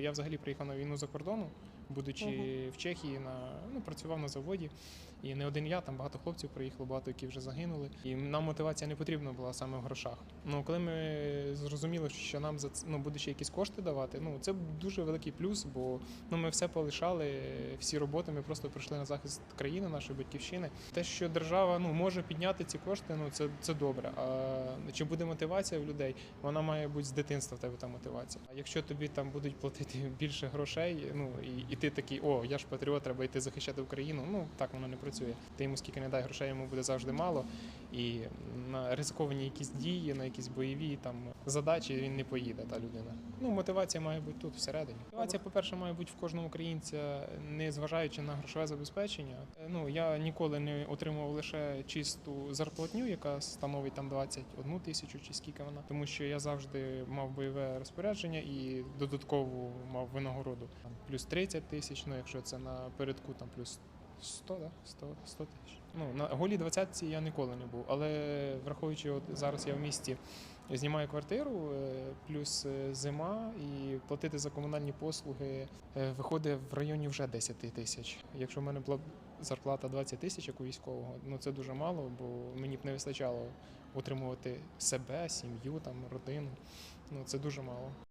Я взагалі приїхав на війну за кордону, будучи в Чехії, на ну працював на заводі. І не один я, там багато хлопців приїхало, багато які вже загинули. І нам мотивація не потрібна була саме в грошах. Ну коли ми зрозуміли, що нам за ну буде ще якісь кошти давати, ну це дуже великий плюс, бо ну ми все полишали, всі роботи. Ми просто прийшли на захист країни, нашої батьківщини. Те, що держава ну може підняти ці кошти, ну це, це добре. А чи буде мотивація в людей? Вона має бути з дитинства в тебе та мотивація. А якщо тобі там будуть платити більше грошей, ну і, і ти такий, о, я ж патріот, треба йти захищати Україну. Ну так воно не працює. Ти йому скільки не дай грошей, йому буде завжди мало. І на ризиковані якісь дії, на якісь бойові там задачі він не поїде. Та людина. Ну мотивація має бути тут всередині. Мотивація, по-перше, має бути в кожного українця, не зважаючи на грошове забезпечення. Ну я ніколи не отримував лише чисту зарплатню, яка становить там 21 тисячу чи скільки вона, тому що я завжди мав бойове розпорядження і додаткову мав винагороду. Плюс 30 тисяч. Ну якщо це на передку, там плюс 100, да? 100, 100 тисяч. Ну, на голій двадцятці я ніколи не був. Але враховуючи, от зараз я в місті знімаю квартиру, е, плюс е, зима, і платити за комунальні послуги е, виходить в районі вже 10 тисяч. Якщо в мене була зарплата 20 тисяч, як у військового, ну це дуже мало, бо мені б не вистачало утримувати себе, сім'ю, там, родину. Ну це дуже мало.